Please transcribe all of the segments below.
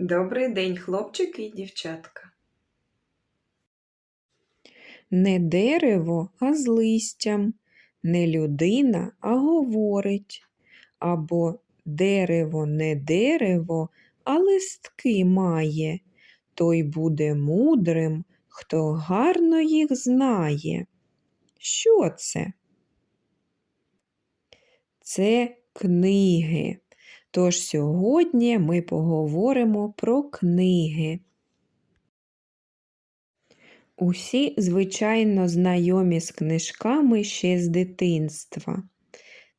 Добрий день, хлопчики і дівчатка. Не дерево, а з листям, не людина, а говорить. Або дерево не дерево, а листки має. Той буде мудрим, хто гарно їх знає. Що це? Це книги. Тож сьогодні ми поговоримо про книги. Усі, звичайно, знайомі з книжками ще з дитинства.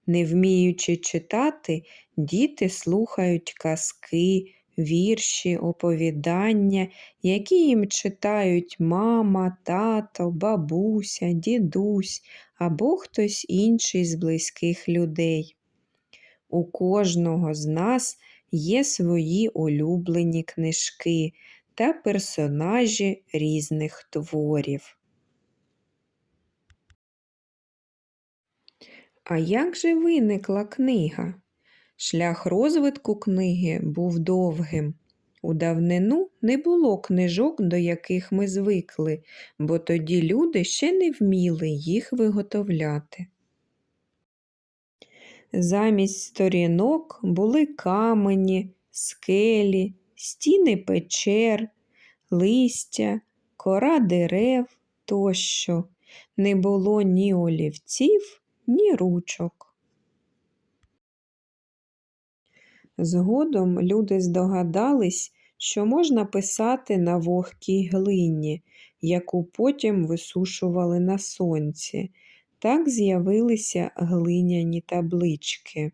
Не вміючи читати, діти слухають казки, вірші, оповідання, які їм читають мама, тато, бабуся, дідусь або хтось інший з близьких людей. У кожного з нас є свої улюблені книжки та персонажі різних творів. А як же виникла книга? Шлях розвитку книги був довгим. У давнину не було книжок, до яких ми звикли, бо тоді люди ще не вміли їх виготовляти. Замість сторінок були камені, скелі, стіни печер, листя, кора дерев тощо. Не було ні олівців, ні ручок. Згодом люди здогадались, що можна писати на вогкій глині, яку потім висушували на сонці. Так з'явилися глиняні таблички,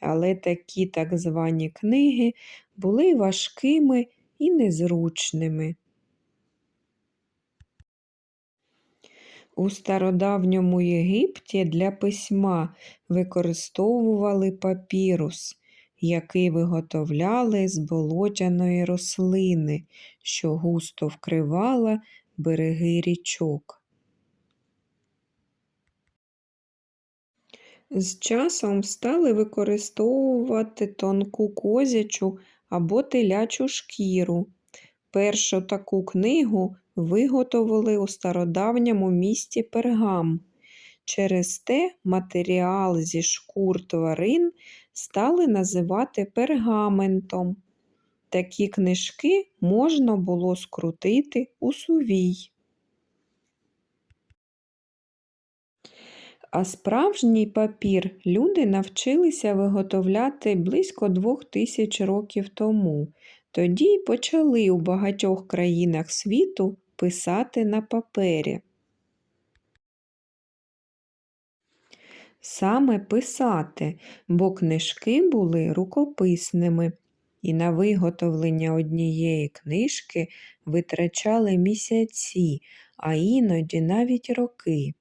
але такі так звані книги були важкими і незручними. У стародавньому Єгипті для письма використовували папірус, який виготовляли з болотяної рослини, що густо вкривала береги річок. З часом стали використовувати тонку козячу або телячу шкіру. Першу таку книгу виготовили у стародавньому місті Пергам. Через те матеріал зі шкур тварин стали називати пергаментом. Такі книжки можна було скрутити у сувій. А справжній папір люди навчилися виготовляти близько двох тисяч років тому. Тоді й почали у багатьох країнах світу писати на папері. Саме писати, бо книжки були рукописними, і на виготовлення однієї книжки витрачали місяці, а іноді навіть роки.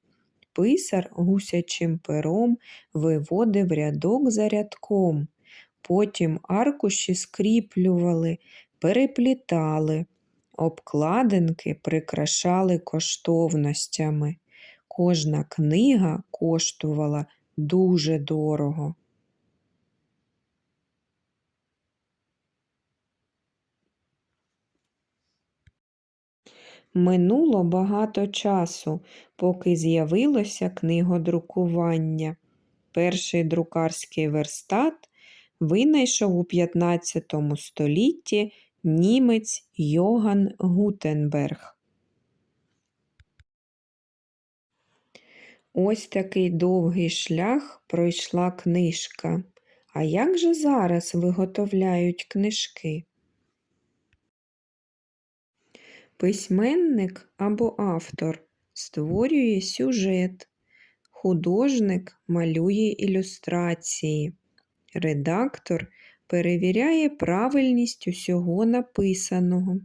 Писар гусячим пером виводив рядок за рядком, потім аркуші скріплювали, переплітали, обкладинки прикрашали коштовностями. Кожна книга коштувала дуже дорого. Минуло багато часу, поки з'явилося книгодрукування. Перший друкарський верстат винайшов у 15 столітті німець Йоган Гутенберг. Ось такий довгий шлях пройшла книжка. А як же зараз виготовляють книжки? Письменник або автор створює сюжет, художник малює ілюстрації, редактор перевіряє правильність усього написаного.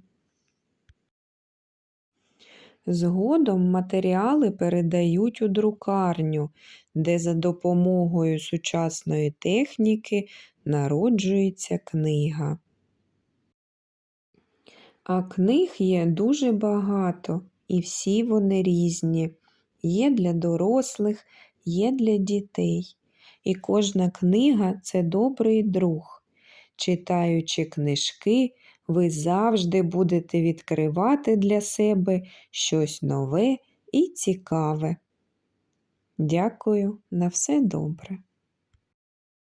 Згодом матеріали передають у друкарню, де за допомогою сучасної техніки народжується книга. А книг є дуже багато, і всі вони різні. Є для дорослих, є для дітей. І кожна книга це добрий друг. читаючи книжки, ви завжди будете відкривати для себе щось нове і цікаве. Дякую, на все добре.